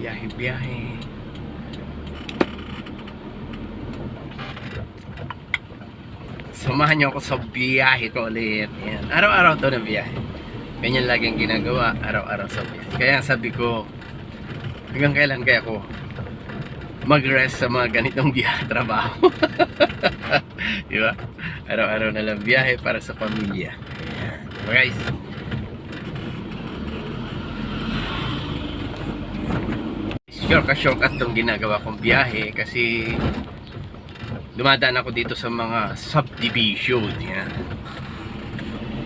Biyahe, biyahe. Samahan niyo ako sa biyahe ko ulit. Yan. Araw-araw to na biyahe. Ganyan lagi ang ginagawa, araw-araw sa biyahe. Kaya sabi ko, hanggang kailan kaya ako mag-rest sa mga ganitong biyahe trabaho. Di ba? Araw-araw na lang biyahe para sa pamilya. Ayan. Guys, ka itong ginagawa kong biyahe kasi dumadaan ako dito sa mga subdivision yan.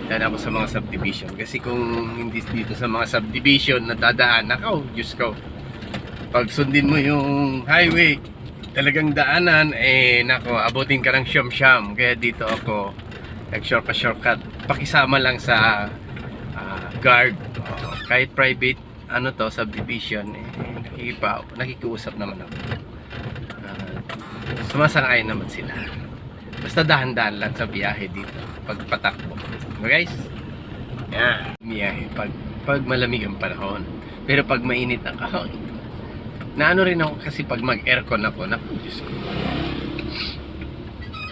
Dadaan ako sa mga subdivision kasi kung hindi dito sa mga subdivision na dadaan nakaw Diyos ko. Pag sundin mo yung highway talagang daanan eh nako abutin ka ng siyam siyam kaya dito ako nag shortcut shortcut pakisama lang sa ah, guard kahit private ano to subdivision eh nakikipa, nakikiusap naman ako. Ah, sumasang-ayon naman sila. Basta dahan-dahan lang sa biyahe dito pag patakbo okay guys? Yan biyahe. Pag, pag malamig ang panahon. Pero pag mainit ang kahon. Na ano rin ako kasi pag mag aircon ako naku Diyos ko.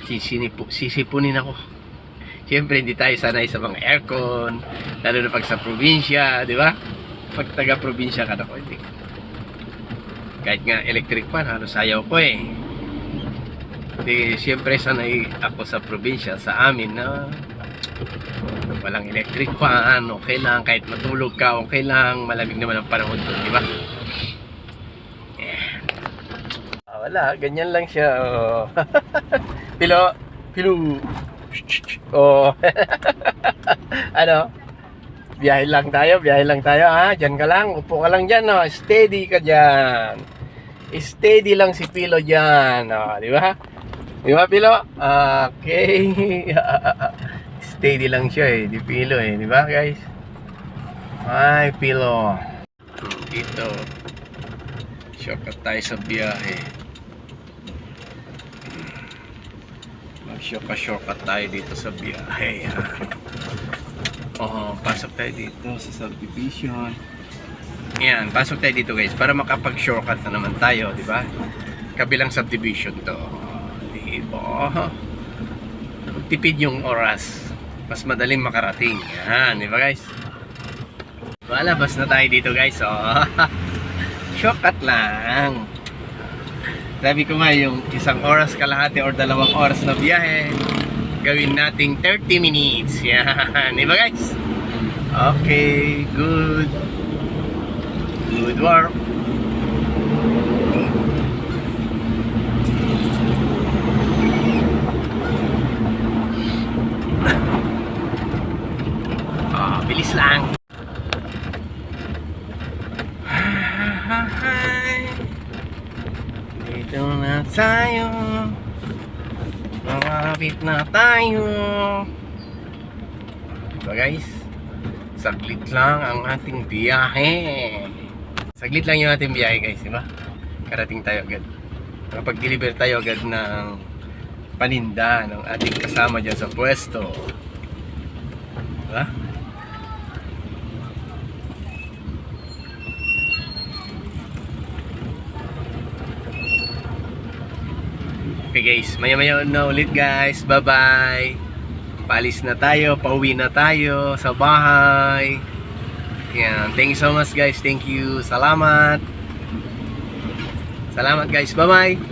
Sisinipo, sisipunin ako. Siyempre, hindi tayo sanay sa mga aircon, lalo na pag sa probinsya, di ba? Pag taga-probinsya ka na ko, hindi. Kahit nga electric fan, halos ayaw ko eh. Hindi, siyempre, sanay ako sa probinsya, sa amin na walang electric fan, okay lang, kahit matulog ka, okay lang, malamig naman ang panahon doon, di ba? Yeah. Ah, wala, ganyan lang siya. Oh. pilo, pilo. Oh. ano? Biyahe lang tayo, biyahe lang tayo ha. Diyan ka lang, upo ka lang diyan, no. Steady ka diyan. Steady lang si Pilo diyan, no, di ba? Di ba, Pilo? Okay. Steady lang siya eh, di Pilo eh, di ba, guys? Ay, Pilo. Dito. Shortcut tayo sa biyahe. Mag-shortcut tayo dito sa biyahe. pasok tayo dito sa subdivision. Yan, pasok tayo dito guys para makapag-shortcut na naman tayo, di ba? Kabilang subdivision to. Di ba? Tipid yung oras. Mas madaling makarating. Yan, di ba guys? Malabas na tayo dito guys. Oh. shortcut lang. Sabi ko nga yung isang oras kalahati or dalawang oras na biyahe, gawin nating 30 minutes. Yan. Di ba guys? Okay, good. Good work. Ah, bilis lang. Dito na tayo. Malapit na tayo. Diba guys? Saglit lang ang ating biyahe. Saglit lang yung ating biyahe guys, diba? Karating tayo agad. Nakapag-deliver tayo agad ng paninda ng ating kasama dyan sa pwesto. Diba? Okay guys, maya maya na ulit guys. Bye bye. Paalis na tayo, pauwi na tayo sa bahay. Yan. Thank you so much guys. Thank you. Salamat. Salamat guys. Bye bye.